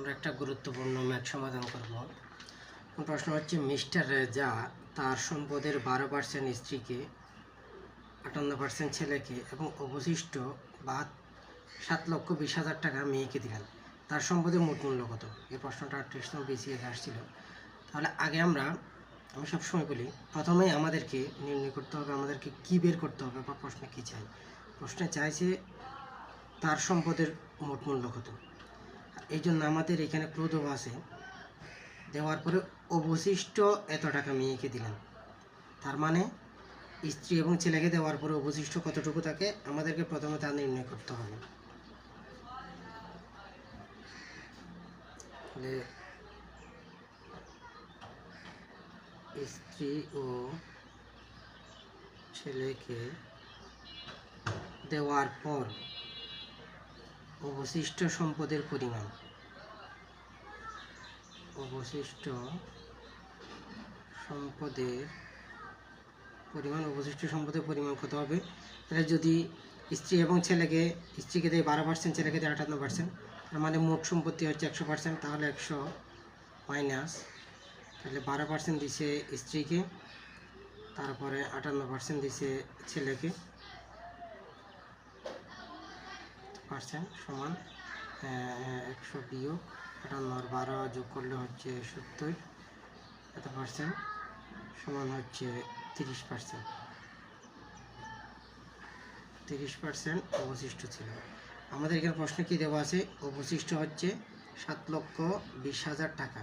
আমরা একটা গুরুত্বপূর্ণ ম্যাথ সমাধান করব। প্রশ্ন হচ্ছে, মিস্টার রেজা তার সম্পদের বারো পার্সেন্ট স্ত্রীকে, আটান্ন পার্সেন্ট ছেলেকে এবং অবশিষ্ট বা সাত লক্ষ বিশ হাজার টাকা মেয়েকে দিলেন। তার সম্পদের মোট মূল্য কত? এই প্রশ্নটা আটত্রিশ নম্বর বিসিএ আসছিল। তাহলে আগে আমরা, আমি সবসময় বলি প্রথমেই আমাদেরকে নির্ণয় করতে হবে, আমাদেরকে কী বের করতে হবে বা প্রশ্নে কী চাই। প্রশ্নে চাইছে তার সম্পদের মোট মূল্য কত? এই জন্য আমাদের এখানে দেওয়া আছে। দেওয়ার পরে অবশিষ্ট এত টাকা মেয়েকে দিলেন। তার মানে স্ত্রী এবং ছেলেকে দেওয়ার পরে অবশিষ্ট কতটুকু থাকে আমাদেরকে প্রথমে তা নির্ণয় করতে হবে। স্ত্রী ও ছেলেকে দেওয়ার পর অবশিষ্ট সম্পদের পরিমাণ। অবশিষ্ট সম্পদের পরিমাণ, অবশিষ্ট সম্পদের পরিমাণ কত হবে? তাহলে যদি স্ত্রী এবং ছেলেকে, স্ত্রীকে দেয় বারো পার্সেন্ট ছেলেকে দেয় আটান্ন পার্সেন্ট তার মানে মোট সম্পত্তি হচ্ছে একশো পার্সেন্ট তাহলে একশো মাইনাস তাহলে বারো পার্সেন্ট দিছে স্ত্রীকে, তারপরে আটান্ন পার্সেন্ট দিছে ছেলেকে। পার্সেন্ট সমান একশো বিয়োগ আটান্ন আর বারো যোগ করলে হচ্ছে সত্তর, এত পার্সেন্ট সমান হচ্ছে তিরিশ পার্সেন্ট। তিরিশ পার্সেন্ট অবশিষ্ট ছিল। আমাদের এখানে প্রশ্ন কী দেওয়া আছে? অবশিষ্ট হচ্ছে সাত লক্ষ বিশ হাজার টাকা।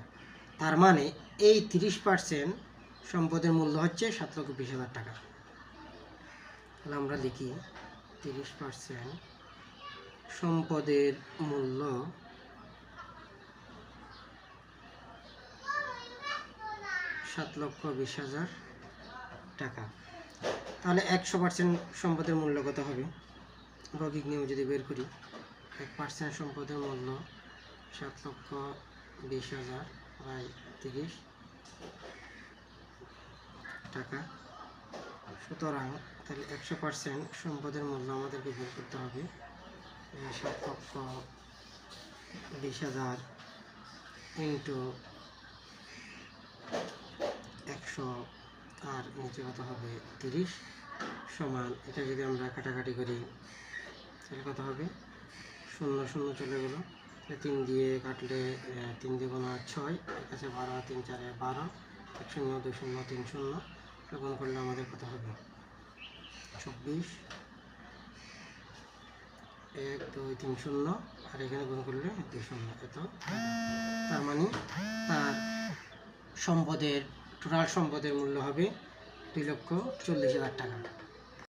তার মানে এই তিরিশ পার্সেন্ট সম্পদের মূল্য হচ্ছে সাত লক্ষ বিশ হাজার টাকা। তাহলে আমরা লিখি তিরিশ পার্সেন্ট সম্পদের মূল্য। সাত লক্ষ বিশ হাজার টাকা। তাহলে একশো পার্সেন্ট সম্পদের মূল্য কত হবে? রগিক নিয়ম যদি বের করি, এক পার্সেন্ট সম্পদের মূল্য সাত লক্ষ বিশ হাজার বাই তিরিশ টাকা। সুতরাং তাহলে একশো পার্সেন্ট সম্পদের মূল্য আমাদেরকে বের করতে হবে। সাত লক্ষ বিশ হাজার ইন্টু একশো আর নিচে কত হবে? তিরিশ সমান, এটা যদি আমরা কাটাকাটি করি, তাহলে কত হবে? শূন্য শূন্য চলে গেলো। তিন দিয়ে কাটলে তিন দিয়ে গোনা ছয় এর কাছে বারো, তিন, চারে বারো, এক শূন্য, দুই শূন্য, তিন শূন্য গুণ করলে আমাদের কত হবে? চব্বিশ। এক, দুই, তিন, শূন্য। আর এখানে গুণ করলে দুই, শূন্য। এত। তার মানে তার সম্পদের, টোটাল সম্পদের মূল্য হবে দুই লক্ষ চল্লিশ হাজার টাকা।